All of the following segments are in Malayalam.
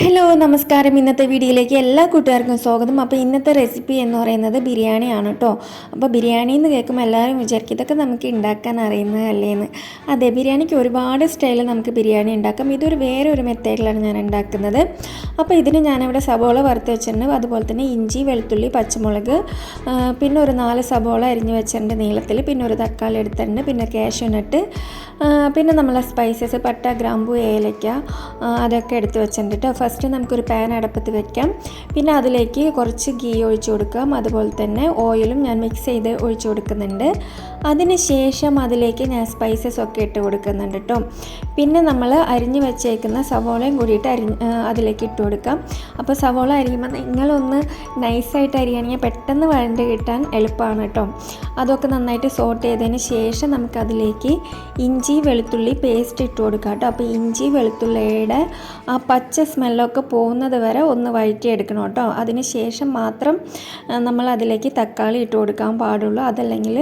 ഹലോ നമസ്കാരം. ഇന്നത്തെ വീഡിയോയിലേക്ക് എല്ലാ കൂട്ടുകാർക്കും സ്വാഗതം. അപ്പോൾ ഇന്നത്തെ റെസിപ്പി എന്ന് പറയുന്നത് ബിരിയാണിയാണ് കേട്ടോ. അപ്പോൾ ബിരിയാണി എന്ന് കേൾക്കുമ്പോൾ എല്ലാവരും വിചാരിക്കും ഇതൊക്കെ നമുക്ക് ഉണ്ടാക്കാൻ അറിയുന്നതല്ലേ എന്ന്. അതെ ബിരിയാണിക്ക് ഒരുപാട് സ്റ്റൈലിൽ നമുക്ക് ബിരിയാണി ഉണ്ടാക്കാം. ഇതൊരു വേറെ ഒരു മെത്തേഡിലാണ് ഞാൻ ഉണ്ടാക്കുന്നത്. അപ്പോൾ ഇതിന് ഞാനിവിടെ സബോള വറുത്ത് വെച്ചിട്ടുണ്ട്. അതുപോലെ തന്നെ ഇഞ്ചി വെളുത്തുള്ളി പച്ചമുളക് പിന്നെ ഒരു നാല് സബോള അരിഞ്ഞ് വെച്ചിട്ടുണ്ട് നീളത്തിൽ. പിന്നെ ഒരു തക്കാളി എടുത്തിട്ടുണ്ട്. പിന്നെ കാഷ്യൂനട്ട് പിന്നെ നമ്മളെ സ്പൈസസ് പട്ട ഗ്രാമ്പു ഏലക്ക അതൊക്കെ എടുത്ത് വെച്ചിട്ടുണ്ട് കേട്ടോ. ഫസ്റ്റ് നമുക്കൊരു പാൻ അടപ്പത്ത് വെക്കാം. പിന്നെ അതിലേക്ക് കുറച്ച് ഗീ ഒഴിച്ചു കൊടുക്കാം. അതുപോലെ തന്നെ ഓയിലും ഞാൻ മിക്സ് ചെയ്ത് ഒഴിച്ചു കൊടുക്കുന്നുണ്ട്. അതിന് ശേഷം അതിലേക്ക് ഞാൻ സ്പൈസസ് ഒക്കെ ഇട്ട് കൊടുക്കുന്നുണ്ട് കേട്ടോ പിന്നെ നമ്മൾ അരിഞ്ഞു വെച്ചേക്കുന്ന സവോളയും കൂടിയിട്ട് അരിഞ്ഞ് അതിലേക്ക് ഇട്ട് കൊടുക്കാം. അപ്പോൾ സവോള അരിയുമ്പോൾ നിങ്ങളൊന്ന് നൈസായിട്ട് അരിയാണെങ്കിൽ പെട്ടെന്ന് വഴണ്ട് കിട്ടാൻ എളുപ്പമാണ് കേട്ടോ അതൊക്കെ നന്നായിട്ട് സോട്ട് ചെയ്തതിന് ശേഷം നമുക്കതിലേക്ക് ഇഞ്ചി വെളുത്തുള്ളി പേസ്റ്റ് ഇട്ട് കൊടുക്കാം കേട്ടോ അപ്പോൾ ഇഞ്ചി വെളുത്തുള്ളിയുടെ ആ പച്ച സ്മെല്ലൊക്കെ പോകുന്നത് വരെ ഒന്ന് വഴറ്റിയെടുക്കണം കേട്ടോ. അതിന് ശേഷം മാത്രം നമ്മൾ അതിലേക്ക് തക്കാളി ഇട്ട് കൊടുക്കാൻ പാടുള്ളൂ. അതല്ലെങ്കിൽ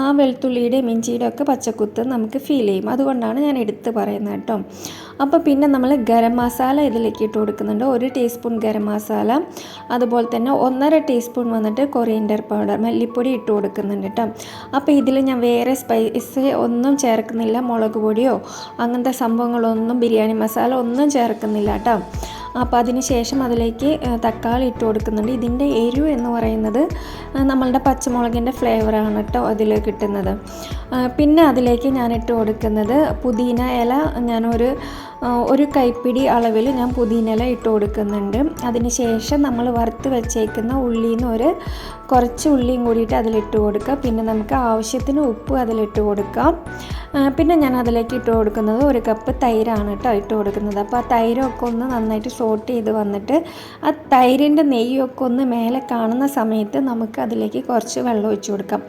ആ വെളുത്തുള്ളിയുടെയും ഇഞ്ചിയുടെയും ഒക്കെ പച്ചക്കുത്ത് നമുക്ക് ഫീൽ ചെയ്യും. അതുകൊണ്ടാണ് ഞാൻ എടുത്ത് പറയുന്നത് കേട്ടോ. അപ്പോൾ പിന്നെ നമ്മൾ ഗരം മസാല ഇതിലേക്ക് ഇട്ട് കൊടുക്കുന്നുണ്ട്. ഒരു ടീസ്പൂൺ ഗരം മസാല. അതുപോലെ തന്നെ ഒന്നര ടീസ്പൂൺ വന്നിട്ട് കൊറിയൻഡർ പൗഡർ മല്ലിപ്പൊടി ഇട്ട് കൊടുക്കുന്നുണ്ട് കേട്ടോ. അപ്പോൾ ഇതിൽ ഞാൻ വേറെ സ്പൈസ് ഒന്നും ചേർക്കുന്നില്ല. മുളക് പൊടിയോ അങ്ങനത്തെ സംഭവങ്ങളൊന്നും ബിരിയാണി മസാല ഒന്നും ചേർക്കുന്നില്ല കേട്ടോ. അപ്പോൾ അതിന് ശേഷം അതിലേക്ക് തക്കാളി ഇട്ട് കൊടുക്കുന്നുണ്ട്. ഇതിന്റെ എരിവ് എന്ന് പറയുന്നത് നമ്മളുടെ പച്ചമുളകിന്റെ ഫ്ലേവറാണ് കേട്ടോ അതിൽ കിട്ടുന്നത്. പിന്നെ അതിലേക്ക് ഞാൻ ഇട്ട് കൊടുക്കുന്നത് പുതിന ഇല. ഞാനൊരു ഒരു കൈപ്പിടി അളവിൽ ഞാൻ പുതിന ഇല ഇട്ട് കൊടുക്കുന്നുണ്ട്. അതിന് ശേഷം നമ്മൾ വറുത്ത് വെച്ചേക്കുന്ന ഉള്ളിയിൽ നിന്ന് ഒരു കുറച്ച് ഉള്ളിയും കൂടിയിട്ട് അതിലിട്ട് കൊടുക്കുക. പിന്നെ നമുക്ക് ആവശ്യത്തിന് ഉപ്പ് അതിലിട്ട് കൊടുക്കാം. പിന്നെ ഞാൻ അതിലേക്ക് ഇട്ട് കൊടുക്കുന്നത് ഒരു കപ്പ് തൈരാണ് കേട്ടോ ഇട്ട് കൊടുക്കുന്നത്. അപ്പോൾ ആ തൈരൊക്കെ ഒന്ന് നന്നായിട്ട് സോട്ട് ചെയ്ത് വന്നിട്ട് ആ തൈരിന്റെ നെയ്യൊക്കെ ഒന്ന് മേലെ കാണുന്ന സമയത്ത് നമുക്ക് അതിലേക്ക് കുറച്ച് വെള്ളം ഒഴിച്ച് കൊടുക്കാം.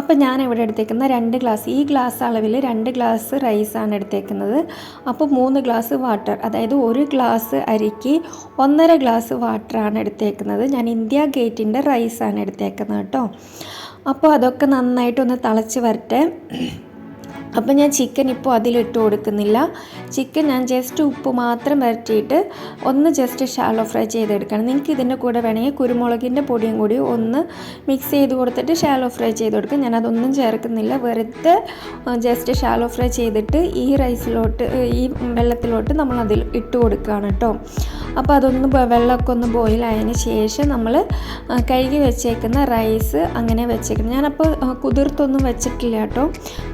അപ്പോൾ ഞാൻ ഇവിടെ എടുത്തേക്കുന്ന രണ്ട് ഗ്ലാസ് ഈ ഗ്ലാസ് അളവിൽ രണ്ട് ഗ്ലാസ് റൈസാണ് എടുത്തേക്കുന്നത്. അപ്പോൾ മൂന്ന് ഗ്ലാസ് വാട്ടർ അതായത് ഒരു ഗ്ലാസ് അരിക്ക് ഒന്നര ഗ്ലാസ് വാട്ടറാണ് എടുത്തേക്കുന്നത്. ഞാൻ ഇന്ത്യ ഗേറ്റിന്റെ റൈസാണ് എടുത്തേക്കുന്നത് കേട്ടോ അപ്പോൾ അതൊക്കെ നന്നായിട്ടൊന്ന് തിളച്ച് വരട്ടെ. അപ്പോൾ ഞാൻ ചിക്കൻ ഇപ്പോൾ അതിലിട്ട് കൊടുക്കുന്നില്ല. ചിക്കൻ ഞാൻ ജസ്റ്റ് ഉപ്പ് മാത്രം വരട്ടിയിട്ട് ഒന്ന് ജസ്റ്റ് ഷാലോ ഫ്രൈ ചെയ്തെടുക്കണം. നിങ്ങൾക്ക് ഇതിന്റെ കൂടെ വേണമെങ്കിൽ കുരുമുളകിന്റെ പൊടിയും കൂടി ഒന്ന് മിക്സ് ചെയ്ത് കൊടുത്തിട്ട് ഷാലോ ഫ്രൈ ചെയ്ത് കൊടുക്കും. ഞാൻ അതൊന്നും ചേർക്കുന്നില്ല. വെറുതെ ജസ്റ്റ് ഷാലോ ഫ്രൈ ചെയ്തിട്ട് ഈ റൈസിലോട്ട് ഈ വെള്ളത്തിലോട്ട് നമ്മൾ അതിൽ ഇട്ട് കൊടുക്കുകയാണ് കേട്ടോ. അപ്പോൾ അതൊന്ന് വെള്ളമൊക്കെ ഒന്ന് ബോയിലായതിന് ശേഷം നമ്മൾ കഴുകി വെച്ചേക്കുന്ന റൈസ് അങ്ങനെ വെച്ചേക്കുന്നത് ഞാനപ്പോൾ കുതിർത്തൊന്നും വെച്ചിട്ടില്ല കേട്ടോ.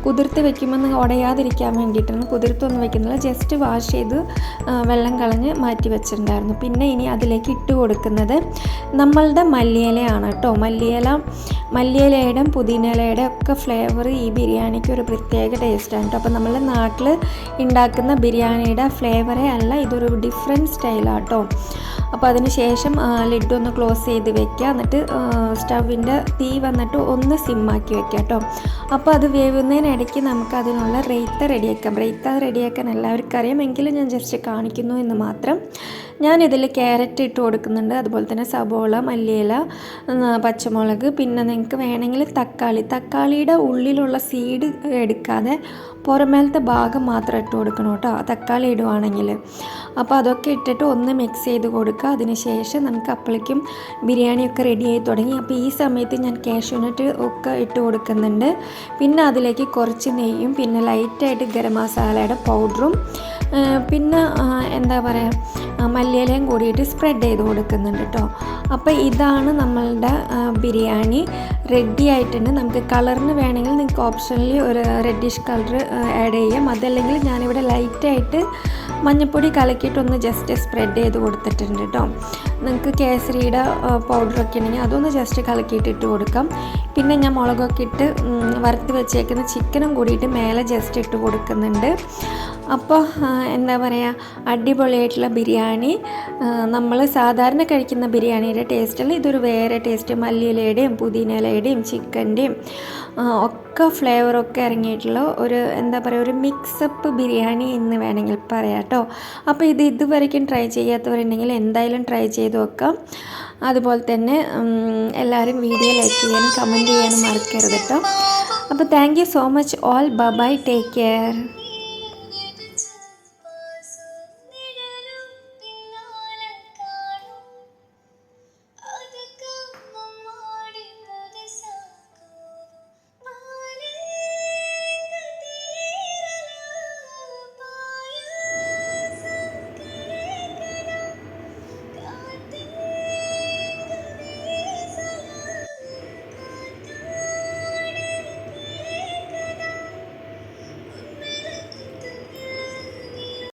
കുതിർത്ത് വെക്കുമ്പോൾ ഉടയാതിരിക്കാൻ വേണ്ടിയിട്ടാണ് കുതിർത്തൊന്നും വെക്കുന്നില്ല. ജസ്റ്റ് വാഷ് ചെയ്ത് വെള്ളം കളഞ്ഞ് മാറ്റി വെച്ചിട്ടുണ്ടായിരുന്നു. പിന്നെ ഇനി അതിലേക്ക് ഇട്ട് കൊടുക്കുന്നത് നമ്മളുടെ മല്ലിയിലയാണ് കേട്ടോ. മല്ലിയില മല്ലിയിലയുടെ പുതിനയിലയുടെ ഒക്കെ ഫ്ലേവർ ഈ ബിരിയാണിക്ക് ഒരു പ്രത്യേക ടേസ്റ്റാണ് കേട്ടോ. അപ്പോൾ നമ്മളുടെ നാട്ടിൽ ഉണ്ടാക്കുന്ന ബിരിയാണിയുടെ ഫ്ലേവറേ അല്ല ഇതൊരു ഡിഫറെന്റ് സ്റ്റൈലാണ് കേട്ടോ. അപ്പോൾ അതിന് ശേഷം ലിഡ് ഒന്ന് ക്ലോസ് ചെയ്ത് വെക്കുക എന്നിട്ട് സ്റ്റവിന്റെ തീ വന്നിട്ട് ഒന്ന് സിമ്മാക്കി വെക്കുക കേട്ടോ. അപ്പോൾ അത് വേവുന്നതിനിടയ്ക്ക് നമുക്ക് അതിനുള്ള റേത്ത റെഡിയാക്കാം. റേത്ത റെഡിയാക്കാൻ എല്ലാവർക്കും അറിയാം. എങ്കിലും ഞാൻ ജസ്റ്റ് കാണിക്കുന്നു എന്ന് മാത്രം. ഞാനിതിൽ ക്യാരറ്റ് ഇട്ട് കൊടുക്കുന്നുണ്ട്. അതുപോലെ തന്നെ സബോള മല്ലിയില പച്ചമുളക്. പിന്നെ നിങ്ങൾക്ക് വേണമെങ്കിൽ തക്കാളി. തക്കാളിയുടെ ഉള്ളിലുള്ള സീഡ് എടുക്കാതെ പുറമേലത്തെ ഭാഗം മാത്രം ഇട്ട് കൊടുക്കണം കേട്ടോ. തക്കാളി ഇടുവാണെങ്കിൽ. അപ്പോൾ അതൊക്കെ ഇട്ടിട്ട് ഒന്ന് മിക്സ് ചെയ്ത് കൊടുക്കുക. അതിനുശേഷം നമുക്ക് അപ്പോഴേക്കും ബിരിയാണിയൊക്കെ റെഡി ആയി തുടങ്ങി. അപ്പോൾ ഈ സമയത്ത് ഞാൻ കാഷ്യൂനട്ട് ഒക്കെ ഇട്ട് കൊടുക്കുന്നുണ്ട്. പിന്നെ അതിലേക്ക് കുറച്ച് നെയ്യും പിന്നെ ലൈറ്റായിട്ട് ഗരം മസാലയുടെ പൗഡറും പിന്നെ എന്താ പറയുക മല്ലിയിലയും കൂടിയിട്ട് സ്പ്രെഡ് ചെയ്ത് കൊടുക്കുന്നുണ്ട് കേട്ടോ അപ്പോൾ ഇതാണ് നമ്മളുടെ ബിരിയാണി. റെഡി ആയിട്ടുണ്ട്. നമുക്ക് കളറിന് വേണമെങ്കിൽ നിങ്ങൾക്ക് ഓപ്ഷനിൽ ഒരു റെഡിഷ് കളർ ആഡ് ചെയ്യാം. അതല്ലെങ്കിൽ ഞാനിവിടെ ലൈറ്റായിട്ട് മഞ്ഞൾപ്പൊടി കലക്കിയിട്ടൊന്ന് ജസ്റ്റ് സ്പ്രെഡ് ചെയ്ത് കൊടുത്തിട്ടുണ്ട് കേട്ടോ നിങ്ങൾക്ക് കേസരിയുടെ പൗഡറൊക്കെ ഉണ്ടെങ്കിൽ അതൊന്ന് ജസ്റ്റ് കലക്കിയിട്ട് ഇട്ട് കൊടുക്കാം. പിന്നെ ഞാൻ മുളകൊക്കെ ഇട്ട് വറുത്ത് വെച്ചേക്കുന്ന ചിക്കനും കൂടിയിട്ട് മേലെ ജസ്റ്റ് ഇട്ട് കൊടുക്കുന്നുണ്ട്. അപ്പോൾ എന്താ പറയുക അടിപൊളിയായിട്ടുള്ള ബിരിയാണി നമ്മൾ സാധാരണ കഴിക്കുന്ന ബിരിയാണിയുടെ ടേസ്റ്റല്ല ഇതൊരു വേറെ ടേസ്റ്റ് മല്ലിയിലയുടെയും പുതിനയിലയുടെയും ചിക്കന്റെയും ഒക്കെ ഫ്ലേവറൊക്കെ ഇറങ്ങിയിട്ടുള്ള ഒരു എന്താ പറയുക ഒരു മിക്സപ്പ് ബിരിയാണി എന്ന് വേണമെങ്കിൽ പറയാം കേട്ടോ. അപ്പോൾ ഇത് ഇതുവരെയ്ക്കും ട്രൈ ചെയ്യാത്തവരുണ്ടെങ്കിൽ എന്തായാലും ട്രൈ ചെയ്ത് നോക്കാം. അതുപോലെ തന്നെ എല്ലാവരും വീഡിയോ ലൈക്ക് ചെയ്യാനും കമന്റ് ചെയ്യാനും മറക്കരുത് കേട്ടോ. അപ്പോൾ thank you so much all bye take care